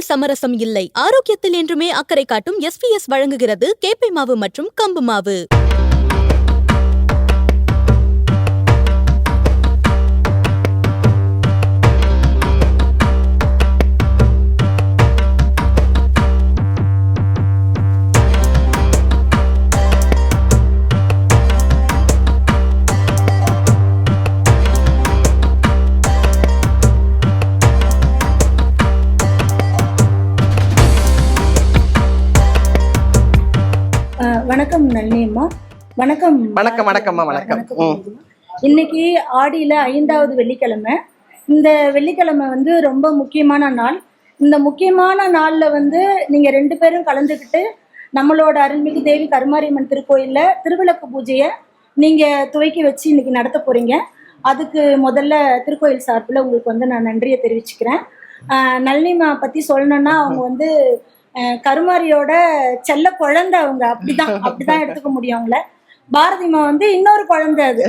சுவையில் சமரசம் இல்லை. ஆரோக்கியத்தில் என்றுமே அக்கறை காட்டும் எஸ்பிஎஸ் வழங்குகிறது. கேப்பை மாவு மற்றும் கம்பு மாவு. வணக்கம் நளினி அம்மா வணக்கம். வணக்கம், வணக்கம்மா, வணக்கம். இன்னைக்கு ஆடியில ஐந்தாவது வெள்ளிக்கிழமை. இந்த வெள்ளிக்கிழமை வந்து ரொம்ப முக்கியமான நாள். இந்த முக்கியமான நாள்ல வந்து நீங்க ரெண்டு பேரும் கலந்துக்கிட்டு நம்மளோட அருள்மிகு தேவி கருமாரியம்மன் திருக்கோயில்ல திருவிளக்கு பூஜையை நீங்க துவக்கி வச்சு இன்னைக்கு நடத்த போறீங்க. அதுக்கு முதல்ல திருக்கோயில் சார்பில் உங்களுக்கு வந்து நான் நன்றியை தெரிவிச்சுக்கிறேன். நளினிமா பத்தி சொல்லணும்னா அவங்க வந்து கருமாரியோட செல்ல குழந்தை அவங்க அப்படிதான் அப்படிதான் எடுத்துக்க முடியும் அவங்கள. பாரதிமா வந்து இன்னொரு குழந்தை அது.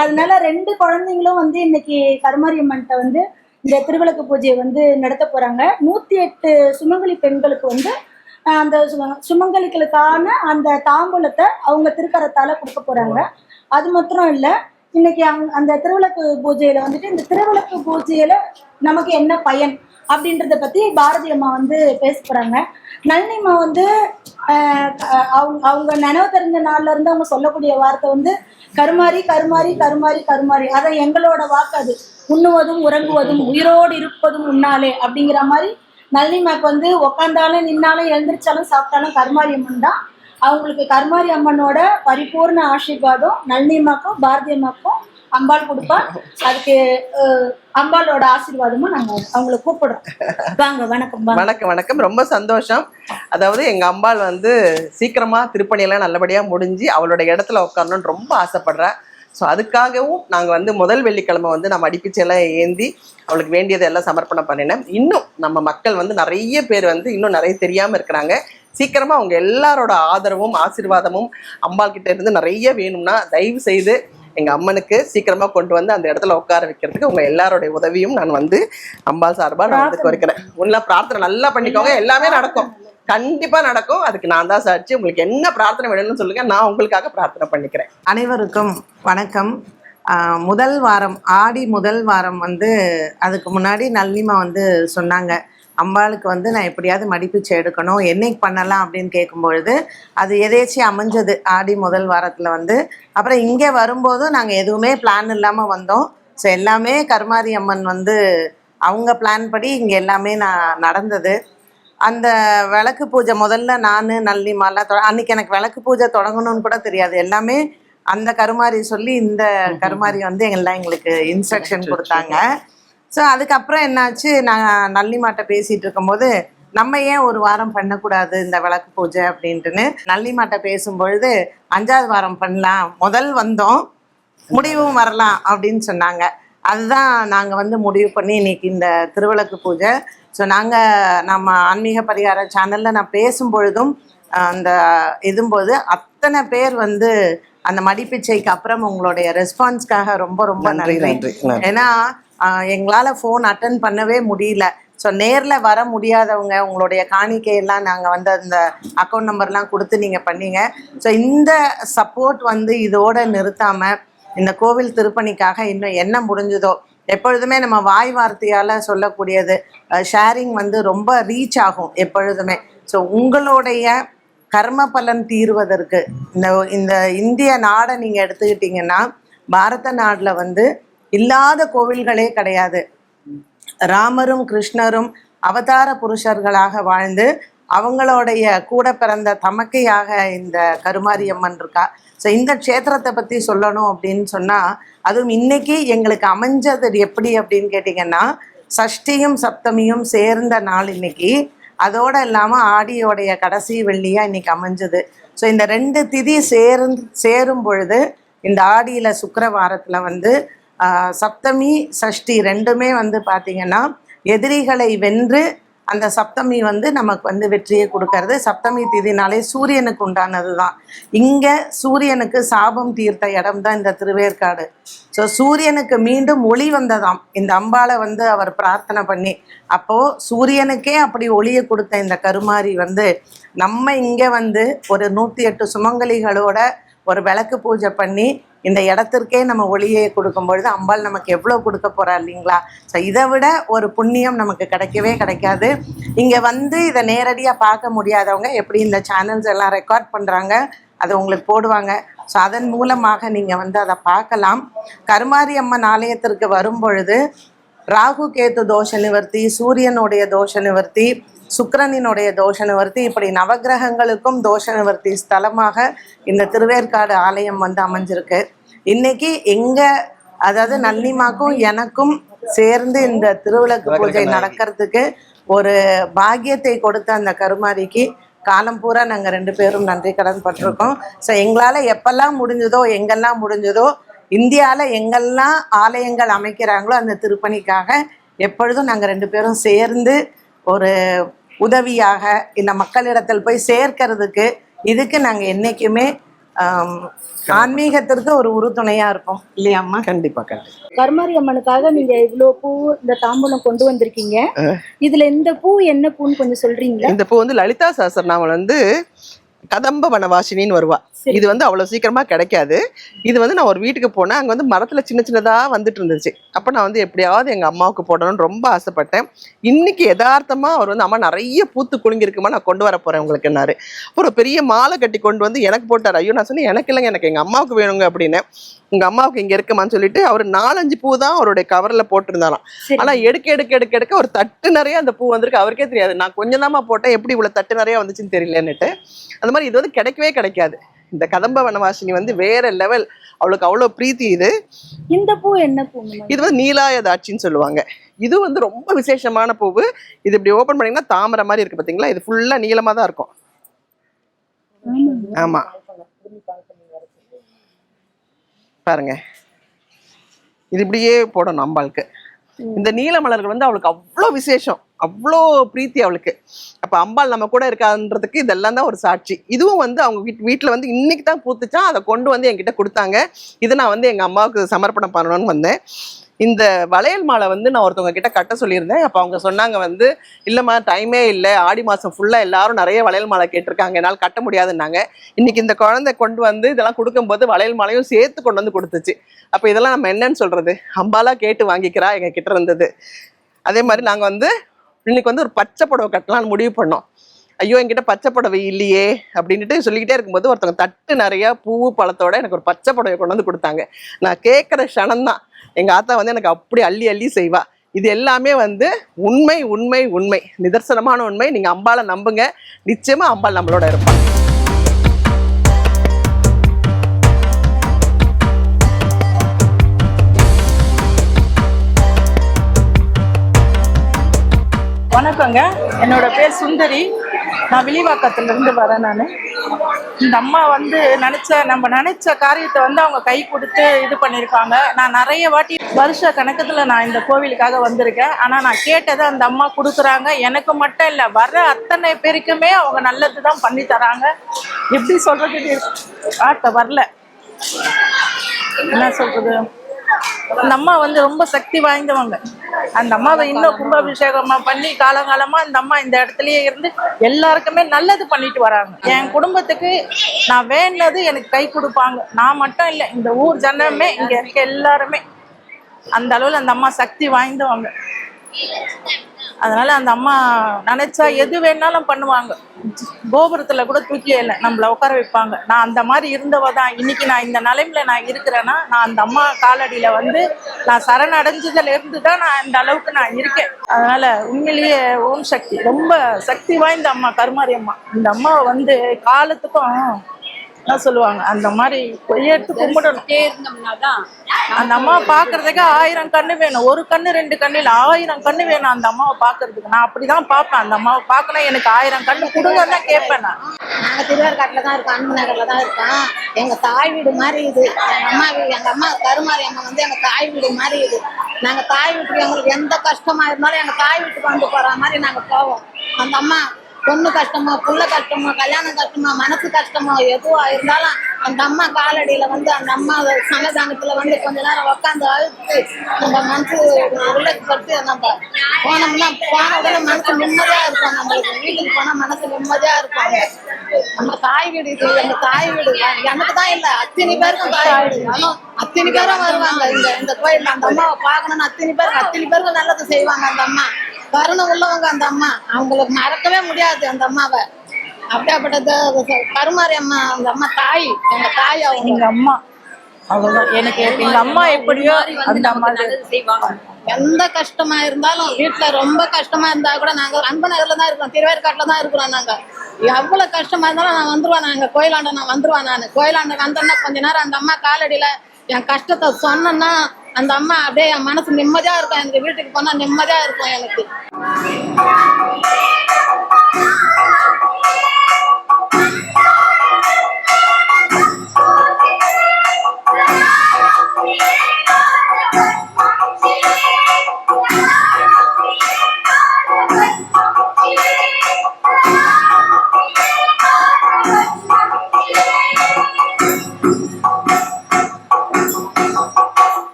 அதனால ரெண்டு குழந்தைங்களும் வந்து இன்னைக்கு கருமாரியம்மன்ட்ட வந்து இந்த திருவிளக்கு பூஜையை வந்து நடத்த போறாங்க. நூத்தி எட்டு சுமங்கலி பெண்களுக்கு வந்து அந்த சுமங்கலிகளுக்கான அந்த தாம்பூலத்தை அவங்க திருக்கரத்தால கொடுக்க போறாங்க. அது மாத்திரம் இல்ல இன்னைக்கு அந்த திருவிளக்கு பூஜையில வந்துட்டு இந்த திருவிளக்கு பூஜையில நமக்கு என்ன பயன்? அப்படின்றத பத்தி பாரதி அம்மா வந்து பேச போறாங்க. நளினி அம்மா வந்து அவங்க அவங்க நினைவு தெரிஞ்ச நாள்ல இருந்து அவங்க சொல்லக்கூடிய வார்த்தை வந்து கருமாரி கருமாரி கருமாரி கருமாரி அதை எங்களோட வாக்கு அது. உண்ணுவதும் உறங்குவதும் உயிரோடு இருப்பதும் உன்னாலே அப்படிங்கிற மாதிரி நளினி அம்மாக்கு வந்து உக்காந்தாலும் நின்னாலும் எழுந்திரிச்சாலும் சாப்பிட்டாலும் கருமாரி அம்மன் தான். அவங்களுக்கு கருமாரி அம்மனோட பரிபூர்ண ஆசீர்வாதம் நளினி அம்மாக்கும் பாரதி அம்மாக்கும் அம்பாள் கொடுப்பா. அதுக்கு அம்பாளோட ஆசீர்வாதமும் நாங்க அவங்கள கூப்பிடுறோம். வாங்க வணக்கம் வணக்கம் வணக்கம். ரொம்ப சந்தோஷம். அதாவது எங்க அம்பாள் வந்து சீக்கிரமா திருப்பணியெல்லாம் நல்லபடியா முடிஞ்சு அவளோட இடத்துல உட்காரணும்னு ரொம்ப ஆசைப்படுறேன் ஸோ அதுக்காகவும் நாங்கள் வந்து முதல் வெள்ளிக்கிழமை வந்து நம்ம அடிப்பிச்செல்லாம் ஏந்தி அவளுக்கு வேண்டியதை எல்லாம் சமர்ப்பணம் பண்ணினேன் இன்னும் நம்ம மக்கள் வந்து நிறைய பேர் வந்து இன்னும் நிறைய தெரியாமல் இருக்கிறாங்க. சீக்கிரமாக அவங்க எல்லாரோட ஆதரவும் ஆசீர்வாதமும் அம்பாள் கிட்ட இருந்து நிறைய வேணும்னா தயவு செய்து எங்கள் அம்மனுக்கு சீக்கிரமாக கொண்டு வந்து அந்த இடத்துல உட்கார வைக்கிறதுக்கு உங்கள் எல்லாரோடைய உதவியும் நான் வந்து அம்பாள் சார்பாக நான் வந்து கோரிக்கிறேன். உள்ள பிரார்த்தனை நல்லா பண்ணிக்கோங்க. எல்லாமே நடக்கும். கண்டிப்பா நடக்கும். அதுக்கு நான் தான் சாட்சி. உங்களுக்கு என்ன பிரார்த்தனை வேணும்னு சொல்லுங்க. நான் உங்களுக்காக பிரார்த்தனை பண்ணிக்கிறேன். அனைவருக்கும் வணக்கம். ஆஹ் முதல் வாரம் ஆடி முதல் வாரம் வந்து அதுக்கு முன்னாடி நல்லிமா வந்து சொன்னாங்க. அம்பாளுக்கு வந்து நான் எப்படியாவது மடிப்பிச்சு எடுக்கணும் என்னைக்கு பண்ணலாம் அப்படின்னு கேட்கும்பொழுது அது எதேச்சியும் அமைஞ்சது ஆடி முதல் வாரத்தில் வந்து. அப்புறம் இங்கே வரும்போதும் நாங்கள் எதுவுமே பிளான் இல்லாமல் வந்தோம். ஸோ எல்லாமே கருமாரி அம்மன் வந்து அவங்க பிளான் படி இங்கே எல்லாமே நான் நடந்தது. அந்த விளக்கு பூஜை முதல்ல நான் நல்லிமாலாம் தொ அன்னைக்கு எனக்கு விளக்கு பூஜை தொடங்கணும்னு கூட தெரியாது. எல்லாமே அந்த கருமாரி சொல்லி இந்த கருமாரி வந்து எல்லாம் எங்களுக்கு இன்ஸ்ட்ரக்ஷன் கொடுத்தாங்க. ஸோ அதுக்கப்புறம் என்னாச்சு? நான் நல்லிமாட்ட பேசிட்டு இருக்கும்போது நம்ம ஏன் ஒரு வாரம் பண்ணக்கூடாது இந்த விளக்கு பூஜை அப்படின்ட்டுன்னு நல்லிமாட்ட பேசும்பொழுது அஞ்சாவது வாரம் பண்ணலாம் முதல் வந்தோம் முடிவும் வரலாம் அப்படின்னு சொன்னாங்க. அதுதான் நாங்கள் வந்து முடிவு பண்ணி இன்னைக்கு இந்த திருவிளக்கு பூஜை. ஸோ நாங்கள் நம்ம ஆன்மீக பரிகார சேனலில் நான் பேசும் பொழுதும் அஹ், அந்த இதும்போது அத்தனை பேர் வந்து அந்த மடிப்பிச்சைக்கு அப்புறம் உங்களுடைய ரெஸ்பான்ஸ்க்காக ரொம்ப ரொம்ப நன்றி. ஏன்னா எங்களால் ஃபோன் அட்டன் பண்ணவே முடியல. ஸோ நேரில் வர முடியாதவங்க உங்களுடைய காணிக்கையெல்லாம் நாங்கள் வந்து அந்த அக்கௌண்ட் நம்பர்லாம் கொடுத்து நீங்கள் பண்ணீங்க. ஸோ இந்த சப்போர்ட் வந்து இதோடு நிறுத்தாமல் இந்த கோவில் திருப்பணிக்காக இன்னும் என்ன முடிஞ்சதோ எப்பொழுதுமே நம்ம வாய் வார்த்தையால் சொல்லக்கூடியது ஷேரிங் வந்து ரொம்ப ரீச் ஆகும் எப்பொழுதுமே. ஸோ உங்களுடைய கர்ம பலன் தீர்வதற்கு இந்த இந்த இந்திய நாடை நீங்கள் எடுத்துக்கிட்டீங்கன்னா பாரத நாட்டில் வந்து இல்லாத கோவில்களே கிடையாது. ராமரும் கிருஷ்ணரும் அவதார புருஷர்களாக வாழ்ந்து அவங்களுடைய கூட பிறந்த தமக்கையாக இந்த கருமாரியம்மன் இருக்கா? ஸோ இந்த க்ஷேத்திரத்தை பற்றி சொல்லணும் அப்படின்னு சொன்னால் அதுவும் இன்னைக்கு எங்களுக்கு அமைஞ்சது எப்படி அப்படின்னு கேட்டிங்கன்னா சஷ்டியும் சப்தமியும் சேர்ந்த நாள் இன்னைக்கு. அதோடு இல்லாமல் ஆடியோடைய கடைசி வெள்ளியாக இன்னைக்கு அமைஞ்சது. ஸோ இந்த ரெண்டு திதி சேர்ந்து சேரும் பொழுது இந்த ஆடியில் சுக்கரவாரத்தில் வந்து சப்தமி சஷ்டி ரெண்டுமே வந்து பார்த்திங்கன்னா எதிரிகளை வென்று அந்த சப்தமி வந்து நமக்கு வந்து வெற்றியை கொடுக்கறது. சப்தமி திதினாலே சூரியனுக்கு உண்டானது தான். இங்கே சூரியனுக்கு சாபம் தீர்த்த இடம் தான் இந்த திருவேற்காடு. ஸோ சூரியனுக்கு மீண்டும் ஒளி வந்ததாம். இந்த அம்பாளை வந்து அவர் பிரார்த்தனை பண்ணி அப்போது சூரியனுக்கே அப்படி ஒளியை கொடுத்த இந்த கருமாரி வந்து நம்ம இங்கே வந்து ஒரு நூற்றி எட்டு சுமங்கலிகளோட ஒரு விளக்கு பூஜை பண்ணி இந்த இடத்திற்கே நம்ம ஒளியை கொடுக்கும் பொழுது அம்பாள் நமக்கு எவ்வளோ கொடுக்க போறா இல்லைங்களா? ஸோ இதை விட ஒரு புண்ணியம் நமக்கு கிடைக்கவே கிடைக்காது. இங்கே வந்து இதை நேரடியாக பார்க்க முடியாதவங்க எப்படி இந்த சேனல்ஸ் எல்லாம் ரெக்கார்ட் பண்ணுறாங்க அதை உங்களுக்கு போடுவாங்க. ஸோ அதன் மூலமாக நீங்கள் வந்து அதை பார்க்கலாம். கருமாரி அம்மன் ஆலயத்திற்கு வரும் பொழுது ராகு கேத்து தோஷ நிவர்த்தி சூரியனுடைய தோஷ நிவர்த்தி சுக்கிரனினுடைய தோஷ நிவர்த்தி இப்படி நவக்கிரகங்களுக்கும் தோஷ நிவர்த்தி ஸ்தலமாக இந்த திருவேற்காடு ஆலயம் வந்து அமைஞ்சிருக்கு. இன்னைக்கு எங்க அதாவது நல்லிமாக்கும் எனக்கும் சேர்ந்து இந்த திருவிளக்கு பூஜை நடக்கிறதுக்கு ஒரு பாக்கியத்தை கொடுத்த அந்த கருமாரிக்கு காலம் பூரா நாங்கள் ரெண்டு பேரும் நன்றி கடன் பட்டிருக்கோம். ஸோ எங்களால் எப்பெல்லாம் முடிஞ்சதோ எங்கெல்லாம் முடிஞ்சதோ இந்தியாவில் எங்கெல்லாம் ஆலயங்கள் அமைக்கிறாங்களோ அந்த திருப்பணிக்காக எப்பொழுதும் நாங்கள் ரெண்டு பேரும் சேர்ந்து ஒரு உதவியாக இந்த மக்களிடத்தில் போய் சேர்க்கறதுக்கு இதுக்கு நாங்கள் என்றைக்குமே ஆன்மீகத்திற்கு ஒரு உறுதுணையாக இருப்போம். இல்லையாம்மா கண்டிப்பா கண்டிப்பா. கருமாரி அம்மனுக்காக நீங்க இவ்வளோ பூ இந்த தாம்பூலம் கொண்டு வந்திருக்கீங்க. இதுல இந்த பூ என்ன பூன்னு கொஞ்சம் சொல்றீங்களா? இந்த பூ வந்து லலிதா சாஸ்திரநாமம் வந்து கதம்ப வனவாசினின்னு வருவா. இது வந்து அவ்வளவு சீக்கிரமா கிடைக்காது. இது வந்து நான் ஒரு வீட்டுக்கு போனேன். அங்க வந்து மரத்துல சின்ன சின்னதா வந்துட்டு இருந்துச்சு. அப்ப நான் வந்து எப்படியாவது எங்க அம்மாவுக்கு போடணும்னு ரொம்ப ஆசைப்பட்டேன். இன்னைக்கு யதார்த்தமா அவர் வந்து அம்மா நிறைய பூத்து குலுங்கிருக்குமா நான் கொண்டு வர போறேன் உங்களுக்குன்னாரு. அப்புறம் ஒரு பெரிய மாலை கட்டி கொண்டு வந்து எனக்கு போட்டார். ஐயோ நான் சொன்னேன் எனக்கு இல்லைங்க எனக்கு எங்க அம்மாவுக்கு வேணுங்க அப்படின்னு. உங்க அம்மாவுக்கு இங்க இருக்குமான்னு சொல்லிட்டு அவர் நாலஞ்சு பூ தான் அவருடைய கவர்ல போட்டிருந்தாராம். ஆனா எடுக்க எடுக்க எடுக்க எடுக்க ஒரு தட்டு நிறைய அந்த பூ வந்திருக்கு. அவருக்கே தெரியாது. நான் கொஞ்சம் தாம்மா போட்டேன். எப்படி இவ்வளவு தட்டு நிறைய வந்துச்சுன்னு தெரியலன்னுட்டு. அந்த மாதிரி இது வந்து கிடைக்கவே கிடைக்காது. இந்த கதம்ப வனவாசினி வந்து வேற லெவல் அவளுக்கு அவ்வளோ பிரீத்தி இது. இந்த பூ என்ன பூங்க இது வந்து நீலாயதாட்சின்னு சொல்லுவாங்க. இது வந்து ரொம்ப விசேஷமான பூவு. இது இப்படி ஓபன் பண்ணீங்கன்னா தாமரை மாதிரி இருக்கு பாத்தீங்களா? இது ஃபுல்லா நீளமா தான் இருக்கும். ஆமா. பாருங்க. இது இப்படியே போடணும் அம்பாளுக்கு. இந்த நீல மலர்கள் வந்து அவளுக்கு அவ்வளோ விசேஷம். அவ்வளோ பிரீத்தி அவளுக்கு. அப்போ அம்பாள் நம்ம கூட இருக்கான்றதுக்கு இதெல்லாம் தான் ஒரு சாட்சி. இதுவும் வந்து அவங்க வீட் வீட்டில் வந்து இன்னைக்கு தான் பூத்துச்சா அதை கொண்டு வந்து என்கிட்ட கொடுத்தாங்க. இதை நான் வந்து எங்கள் அம்மாவுக்கு சமர்ப்பணம் பண்ணணும்னு வந்தேன். இந்த வளையல் மாலை வந்து நான் ஒருத்தவங்க கிட்ட கட்ட சொல்லியிருந்தேன். அப்போ அவங்க சொன்னாங்க வந்து இல்லைம்மா டைமே இல்லை. ஆடி மாதம் ஃபுல்லாக எல்லாரும் நிறைய வளையல் மாலை கேட்டிருக்காங்க. என்னால் கட்ட முடியாதுன்னாங்க. இன்னைக்கு இந்த குழந்தை கொண்டு வந்து இதெல்லாம் கொடுக்கும்போது வளையல் மாலையும் சேர்த்து கொண்டு வந்து கொடுத்துச்சு. அப்போ இதெல்லாம் நம்ம என்னன்னு சொல்கிறது அம்பாலாக கேட்டு வாங்கிக்கிறா எங்கள் கிட்ட இருந்தது. அதே மாதிரி நாங்கள் வந்து இன்னைக்கு வந்து ஒரு பச்சை புடவை கட்டலாம்னு முடிவு பண்ணோம். ஐயோ என்கிட்ட பச்சை புடவை இல்லையே அப்படின்ட்டு சொல்லிக்கிட்டே இருக்கும்போது ஒருத்தவங்க தட்டு நிறைய பூ பழத்தோட எனக்கு ஒரு பச்சை புடவை கொண்டு வந்து கொடுத்தாங்க. நான் கேட்குற க்ஷணம் தான் ஆத்தா வந்து எனக்கு அப்படி அள்ளி அள்ளி செய்வா. இது எல்லாமே வந்து உண்மை உண்மை உண்மை. நிதர்சனமான உண்மை. நீங்கள் அம்பாளை நம்புங்க. நிச்சயமாக அம்பாள் நம்மளோட இருப்பாங்க வணக்கங்க. என்னோட பேர் சுந்தரி. நான் விழிவாக்கத்துலேருந்து வரேன் நான். இந்த அம்மா வந்து நினச்ச நம்ம நினச்ச காரியத்தை வந்து அவங்க கை கொடுத்து இது பண்ணியிருக்காங்க. நான் நிறைய வாட்டி வருஷ கணக்கத்தில் நான் இந்த கோவிலுக்காக வந்திருக்கேன். ஆனால் நான் கேட்டதை அந்த அம்மா கொடுக்குறாங்க. எனக்கு மட்டும் இல்லை வர அத்தனை பேருக்குமே அவங்க நல்லது தான் பண்ணி தராங்க. எப்படி சொல்கிறது வார்த்தை வரல. என்ன சொல்கிறது அந்த அம்மா வந்து ரொம்ப சக்தி வாய்ந்தவங்க. அந்த அம்மாவை இன்னும் கும்பாபிஷேகமா பண்ணி காலங்காலமா இந்த அம்மா இந்த இடத்துலயே இருந்து எல்லாருக்குமே நல்லது பண்ணிட்டு வராங்க. என் குடும்பத்துக்கு நான் வேண்டது எனக்கு கை கொடுப்பாங்க. நான் மட்டும் இல்லை இந்த ஊர் ஜனமே இங்க இருக்க எல்லாருமே. அந்த அளவுல அந்த அம்மா சக்தி வாய்ந்தவங்க. அதனால அந்த அம்மா நினைச்சா எது வேணாலும் பண்ணுவாங்க. கோபுரத்துல கூட தூக்கி இல்லை. நம்மள உட்கார வைப்பாங்க. நான் அந்த மாதிரி இருந்தவ தான். இன்னைக்கு நான் இந்த நிலைமையில நான் இருக்கிறேன்னா நான் அந்த அம்மா காலடியில வந்து நான் சரணடைஞ்சதுல இருந்து தான் நான் இந்த அளவுக்கு நான் இருக்கேன். அதனால உண்மையிலேயே ஓம் சக்தி. ரொம்ப சக்தி வாய்ந்த அம்மா கருமாரி அம்மா இந்த அம்மாவை வந்து காலத்துக்கும் என்ன சொல்லுவாங்க? அந்த மாதிரி கொய்யெடுத்து கும்பிடணும். அந்த அம்மாவை பார்க்கறதுக்கு ஆயிரம் கண்ணு வேணும். ஒரு கண்ணு ரெண்டு கண்ணு இல்லை ஆயிரம் கண்ணு வேணும் அந்த அம்மாவை பார்க்கறதுக்கு. நான் அப்படிதான் பார்ப்பேன். அந்த அம்மாவை பார்க்கணும் எனக்கு ஆயிரம் கண்ணு கொடுங்கன்னு தான் கேட்பேன் நான். நாங்கள் திருவாரூர்காட்டில் தான் இருக்கோம் அன்பு நகரில் தான் இருக்கோம். எங்கள் தாய் வீடு மாதிரி இது. எங்கள் அம்மா வீடு எங்கள் அம்மா கருமாரி அம்மா வந்து எங்கள் தாய் வீடு மாதிரி இது. நாங்க தாய் வீட்டுக்கு எங்களுக்கு எந்த கஷ்டமா இருந்தாலும் எங்க தாய் வீட்டுக்கு வந்து போற மாதிரி நாங்க போவோம். அந்த அம்மா பொண்ணு கஷ்டமோ புள்ள கஷ்டமோ கல்யாணம் கஷ்டமோ மனசு கஷ்டமோ எதுவா இருந்தாலும் அந்த அம்மா காலடியில வந்து அந்த அம்மா சன்னதானத்துல வந்து கொஞ்ச நேரம் உட்காந்து அழுத்து நம்ம மனசு உள்ளக்கு நம்ம போனோம்னா போன உடனே மனசு நிம்மதியா இருக்கும். நம்மளுக்கு வீட்டுக்கு போனா மனசு நிம்மதியா இருக்கும். நம்ம தாய் வீடு இது அந்த தாய் வீடு. எனக்கு தான் இல்ல அத்தனை பேருக்கும் தாய் வீடு. அத்தனை பேரும் வருவாங்க. இந்த இந்த கோயில் அந்த அம்மாவை பார்க்கணும்னு அத்தனை பேருக்கு அத்தனை பேருக்கு நல்லது செய்வாங்க அந்த அம்மா. கருணை உள்ளவங்க அந்த அம்மா. அவங்களுக்கு மறக்கவே முடியாது அந்த அம்மாவை. அப்படியாப்பட்டது கருமாரி அம்மா அந்த அம்மா தாய். எங்க தாய் அவங்க. எங்க அம்மா. அவ்வளவுதான். எனக்கு எங்க அம்மா எப்படியோ அந்த மாதிரி. எந்த கஷ்டமா இருந்தாலும் வீட்டுல ரொம்ப கஷ்டமா இருந்தா கூட நாங்க அன்பு நகர்ல தான் இருக்கோம். திருவேற்காட்டுல தான் இருக்கிறோம் நாங்க. எவ்வளவு கஷ்டமா இருந்தாலும் நான் வந்துருவேன். நாங்க கோயிலாண்ட நான் வந்துருவேன் நான். கோயிலாண்ட வந்தேன்னா கொஞ்ச நேரம் அந்த அம்மா காலடியில என் கஷ்டத்தை சொன்னேன்னா அந்த அம்மா அப்படியே என் மனசு நிம்மதியா இருக்கும். எனக்கு வீட்டுக்கு போனா நிம்மதியா இருக்கும் எனக்கு.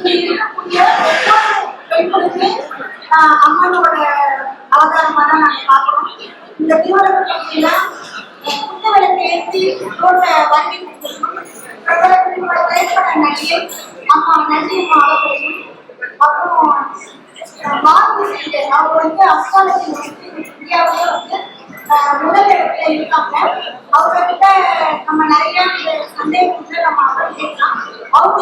இங்க இருக்கக்கூடிய ஒவ்வொரு பெண்களுமே அம்மனோட அவதாரமா தான் நாங்க பாக்குறோம் இந்த திருவள்ளுவர் பகுதியில புத்தகத்தை ஏற்றி போட்ட வண்டி பிரபலத்தினோட திரைப்பட நடிகை அம்மா நன்றி அம்மா அவர்களையும் அப்புறம் பாரதி அவங்க வந்து அஸ்ட்ராலஜி வந்து இந்தியாவிலே வந்து முதல் இடத்துல இருக்காங்க அவங்க கிட்ட நம்ம நிறைய சந்தேகம் சந்தேகங்களை நம்ம அவங்க கேட்கலாம். அவங்க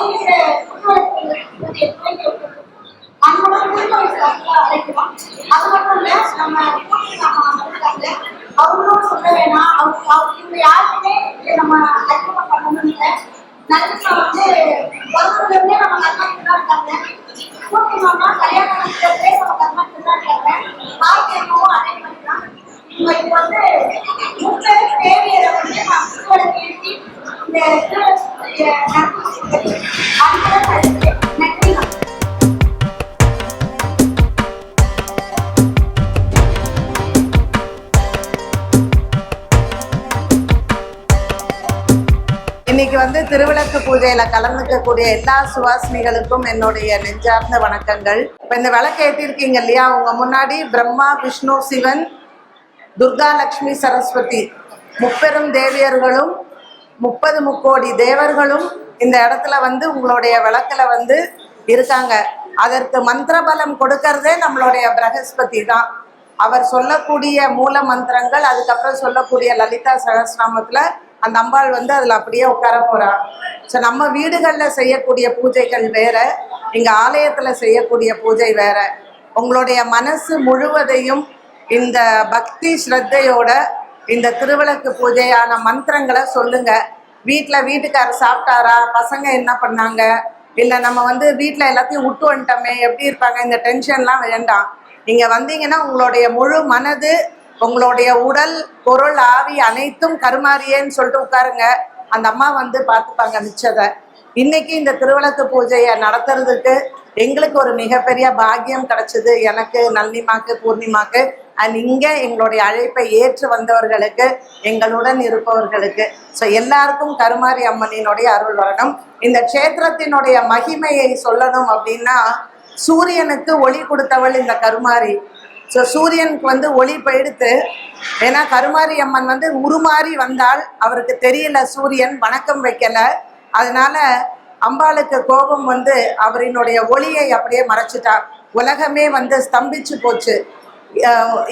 திருவிளக்கு பூஜையில கலந்துக்கக்கூடிய எல்லா சுவாசினிகளுக்கும் என்னுடைய நெஞ்சார்ந்த வணக்கங்கள். இப்ப இந்த விளக்கு ஏற்றிருக்கீங்க இல்லையா? உங்க முன்னாடி பிரம்மா விஷ்ணு சிவன் துர்கா லக்ஷ்மி சரஸ்வதி. முப்பெரும் தேவியர்களும் முப்பது முக்கோடி தேவர்களும் இந்த இடத்துல வந்து உங்களுடைய விளக்குல வந்து இருக்காங்க. அதற்கு மந்திரபலம் கொடுக்கறதே நம்மளுடைய பிரகஸ்பதி தான். அவர் சொல்லக்கூடிய மூல மந்திரங்கள் அதுக்கப்புறம் சொல்லக்கூடிய லலிதா சகஸ்ராமத்துல அந்த அம்பாள் வந்து அதில் அப்படியே உட்கார போகிறாள் ஸோ நம்ம வீடுகளில் செய்யக்கூடிய பூஜைகள் வேற எங்கள் ஆலயத்தில் செய்யக்கூடிய பூஜை வேற. உங்களுடைய மனசு முழுவதையும் இந்த பக்தி ஸ்ரத்தையோட இந்த திருவிளக்கு பூஜையான மந்திரங்களை சொல்லுங்க. வீட்டில் வீட்டுக்காரர் சாப்பிட்டாரா? பசங்க என்ன பண்ணாங்க? இல்லை நம்ம வந்து வீட்டில் எல்லாத்தையும் விட்டு வந்துட்டோமே எப்படி இருப்பாங்க? இந்த டென்ஷன்லாம் வேண்டாம். நீங்கள் வந்தீங்கன்னா உங்களுடைய முழு மனது உங்களுடைய உடல் பொருள் ஆவி அனைத்தும் கருமாறியேன்னு சொல்லிட்டு உட்காருங்க. அந்த அம்மா வந்து பார்த்துப்பாங்க மிச்சதை. இன்னைக்கு இந்த திருவிளக்கு பூஜையை நடத்துறதுக்கு எங்களுக்கு ஒரு மிகப்பெரிய பாக்கியம் கிடைச்சது. எனக்கு நளினிமாக்கு பூர்ணிமாக்கு அண்ட் இங்கே எங்களுடைய அழைப்பை ஏற்று வந்தவர்களுக்கு எங்களுடன் இருப்பவர்களுக்கு. ஸோ எல்லாருக்கும் கருமாரி அம்மனினுடைய அருள் வரணும். இந்த க்ஷேத்திரத்தினுடைய மகிமையை சொல்லணும் அப்படின்னா சூரியனுக்கு ஒளி கொடுத்தவள் இந்த கருமாரி. ஸோ சூரியனுக்கு வந்து ஒளி போயிடுத்து. ஏன்னா கருமாரி அம்மன் வந்து உருமாறி வந்தால் அவருக்கு தெரியல சூரியன் வணக்கம் வைக்கல. அதனால அம்பாளுக்கு கோபம் வந்து அவரினுடைய ஒளியை அப்படியே மறைச்சிட்டார் உலகமே வந்து ஸ்தம்பிச்சு போச்சு.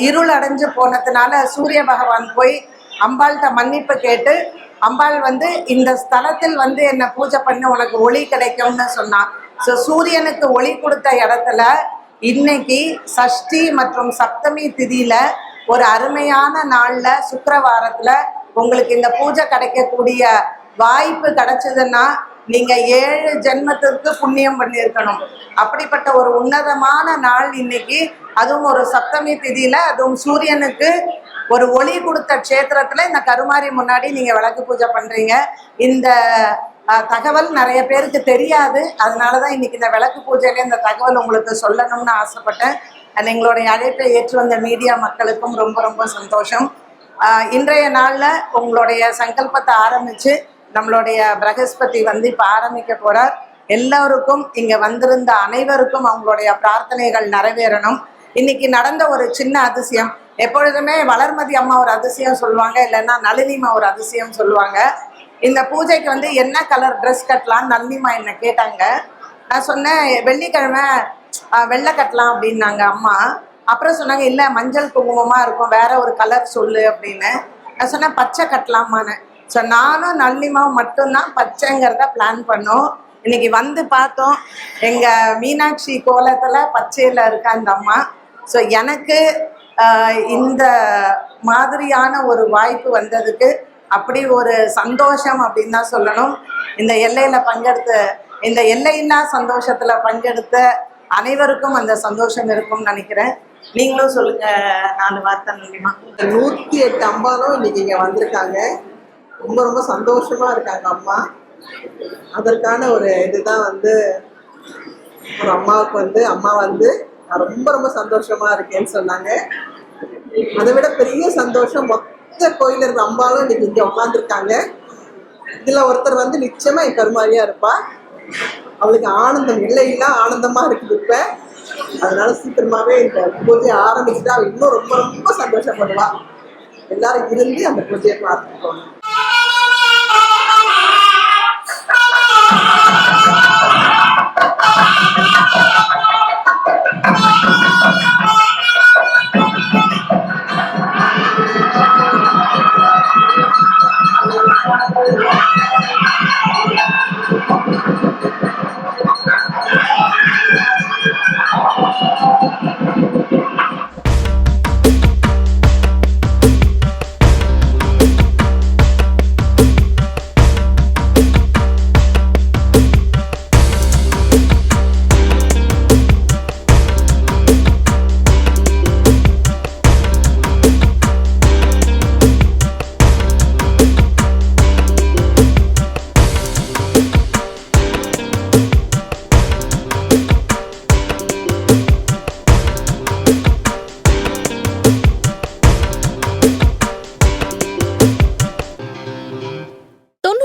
இருள் அடைஞ்சு போனதுனால சூரிய பகவான் போய் அம்பாள்கிட்ட மன்னிப்பு கேட்டு அம்பாள் வந்து இந்த ஸ்தலத்தில் வந்து என்னை பூஜை பண்ண உனக்கு ஒளி கிடைக்கும்னு சொன்னான். ஸோ சூரியனுக்கு ஒளி கொடுத்த இடத்துல இன்னைக்கு சஷ்டி மற்றும் சப்தமி திதியில ஒரு அருமையான நாள்ல சுக்கரவாரத்துல உங்களுக்கு இந்த பூஜை கிடைக்கக்கூடிய வாய்ப்பு கிடைச்சதுன்னா நீங்க ஏழு ஜென்மத்திற்கு புண்ணியம் பண்ணியிருக்கணும். அப்படிப்பட்ட ஒரு உன்னதமான நாள் இன்னைக்கு. அதுவும் ஒரு சப்தமி திதியில அதுவும் சூரியனுக்கு ஒரு ஒளி கொடுத்த க்ஷேத்திரத்துல இந்த கருமாரி முன்னாடி நீங்க விளக்கு பூஜை பண்றீங்க. இந்த தகவல் நிறைய பேருக்கு தெரியாது. அதனாலதான் இன்னைக்கு இந்த விளக்கு பூஜையில இந்த தகவல் உங்களுக்கு சொல்லணும்னு ஆசைப்பட்டேன். எங்களுடைய அழைப்பை ஏற்று வந்த மீடியா மக்களுக்கும் ரொம்ப ரொம்ப சந்தோஷம். இன்றைய நாள்ல உங்களுடைய சங்கல்பத்தை ஆரம்பிச்சு நம்மளுடைய பிரகஸ்பதி வந்து இப்ப ஆரம்பிக்க போறார். எல்லோருக்கும் இங்க வந்திருந்த அனைவருக்கும் அவங்களுடைய பிரார்த்தனைகள் நிறைவேறணும். இன்னைக்கு நடந்த ஒரு சின்ன அதிசயம். எப்பொழுதுமே வளர்மதி அம்மா ஒரு அதிசயம் சொல்லுவாங்க இல்லைன்னா நளினிமா ஒரு அதிசயம் சொல்லுவாங்க. இந்த பூஜைக்கு வந்து என்ன கலர் ட்ரெஸ் கட்டலாம் நந்திமா என்ன கேட்டாங்க. நான் சொன்னேன் வெள்ளிக்கிழமை வெள்ளை கட்டலாம் அப்படின்னாங்க அம்மா. அப்புறம் சொன்னாங்க இல்லை மஞ்சள் குங்குமமாக இருக்கும் வேற ஒரு கலர் சொல்லு அப்படின்னு. நான் சொன்னேன் பச்சை கட்டலாமான்னு. ஸோ நானும் நளினிமாவும் மட்டும்தான் பச்சைங்கிறத பிளான் பண்ணோம். இன்னைக்கு வந்து பார்த்தோம் எங்கள் மீனாட்சி கோலத்தில் பச்சையில் இருக்க அந்த அம்மா. ஸோ எனக்கு இந்த மாதிரியான ஒரு வாய்ப்பு வந்ததுக்கு அப்படி ஒரு சந்தோஷம் அப்படின்னு தான் சொல்லணும். இந்த எல்லையில பங்கெடுத்த இந்த எல்லையில்லா சந்தோஷத்துல பங்கெடுத்த அனைவருக்கும் அந்த சந்தோஷம் இருக்கும்னு நினைக்கிறேன். நீங்களும் சொல்லுங்க நாலு வார்த்தை நன்றிமா நூற்றி எட்டு அம்பாலும் இன்னைக்கு இங்கே வந்திருக்காங்க. ரொம்ப ரொம்ப சந்தோஷமா இருக்காங்க அம்மா. அதற்கான ஒரு இதுதான் வந்து ஒரு அம்மாவுக்கு வந்து அம்மா வந்து நான் ரொம்ப ரொம்ப சந்தோஷமா இருக்கேன்னு சொன்னாங்க. அதை விட பெரிய சந்தோஷம் மொத்த கோயில் இருக்கிற அம்பாலும் இன்னைக்கு இங்கே உட்காந்துருக்காங்க இதுல ஒருத்தர் வந்து நிச்சயமா என் கருமாரியா இருப்பா. அவளுக்கு ஆனந்தம் இல்லைன்னா ஆனந்தமா இருக்குது இப்ப. அதனால சீக்கிரமாவே இந்த பூஜையை ஆரம்பிச்சுட்டு அவள் இன்னும் ரொம்ப ரொம்ப சந்தோஷப்படுவா. எல்லாரும் இருந்து அந்த பூஜையை பார்த்துக்கோங்க. போகணும்